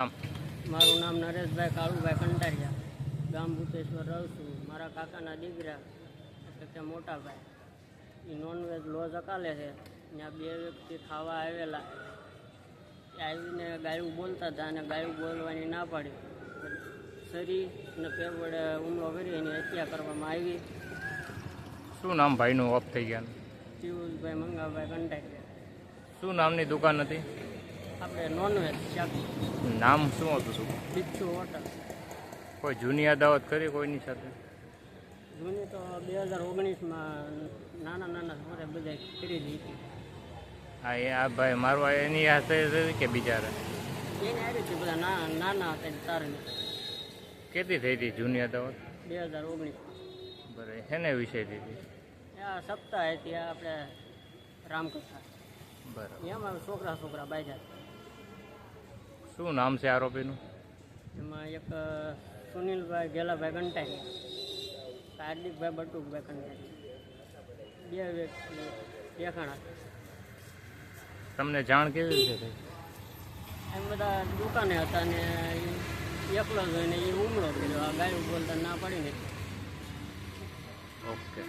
મારું નામ નરેશભાઈ કાળુભાઈ કંટારિયા. ગામ ભૂતેશ્વર રહું છું મારા કાકાના દીકરા એટલે કે મોટાભાઈ. એ નોનવેજ લોજ અકાલે છે. ત્યાં બે વ્યક્તિ ખાવા આવેલા. એ આવીને ગાયું બોલતા હતા અને ગાયું બોલવાની ના પાડી. શરી અને પેવડે હુમલો કરી એની હત્યા કરવામાં આવી. શું નામ ભાઈનું? ઓફ થઈ ગયા પિયુષભાઈ મંગાભાઈ કંટારિયા. શું નામની દુકાન હતી? આપણે નોનવેજ નામ શું હતું શું? બિચ્છુ હોટલ. કોઈ જૂની અદાવત કરી કોઈની સાથે? જૂની તો બે હજાર ઓગણીસમાં નાના નાના છોરે બધા કરી દીધી હા એ આ ભાઈ મારું આ એની હાથે હતી કે બિચારા? એને આવી હતી બધા નાના હતા તારે કેટલી થઈ હતી જૂની અદાવત? બે હજાર ઓગણીસ બરાબર હેને વિષય હતી? આ સપ્તાહ હતી આપણે રામકથા. બરાબર. એમાં છોકરા છોકરા બાજ્યા શું નામ છે આરોપીનું? એમાં એક સુનિલભાઈ ગેલાભાઈ કંટાઈ હાર્દિકભાઈ બટુકભાઈ કંટાઈ બે વ્યક્તિ દેખાણા. તમને જાણ કેવી રીતે થઈ? એમ બધા દુકાને હતા ને એકલો જોઈને એ હુમલો કર્યો. આ ગાયું બોલતા ના પડીને ઓકે.